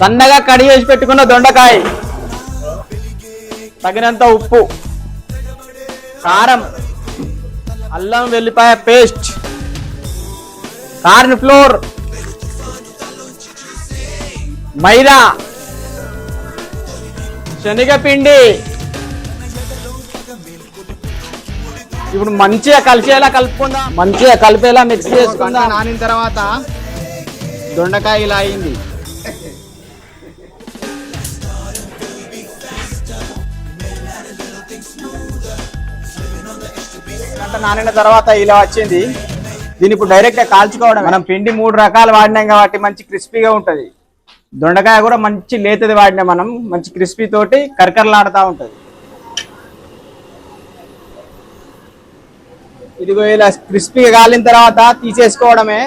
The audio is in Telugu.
సన్నగా కడి చేసి పెట్టుకున్న దొండకాయ. తగినంత ఉప్పు కారం అల్లం వెల్లిపాయ పేస్ట్ కార్న్ ఫ్లోర్ మైదా శనగపిండి. ఇప్పుడు మంచిగా కలిసేలా కలుపుకుందాం. మంచిగా కలిపేలా మిక్స్ చేసుకుందాం. నానిన తర్వాత దొండకాయ ఇలా అయింది. గంట నానిన తర్వాత ఇలా వచ్చింది. దీని ఇప్పుడు డైరెక్ట్గా కాల్చుకోవడం మనం పిండి మూడు రకాలు వాడినాం కాబట్టి మంచి క్రిస్పీగా ఉంటది. దొండకాయ కూడా మంచి లేతది వాడినాం మనం. మంచి క్రిస్పీ తోటి కరకరలాడుతూ ఉంటది. ఇదిగో ఇలా క్రిస్పీగా కాలిన తర్వాత తీసేసుకోవడమే.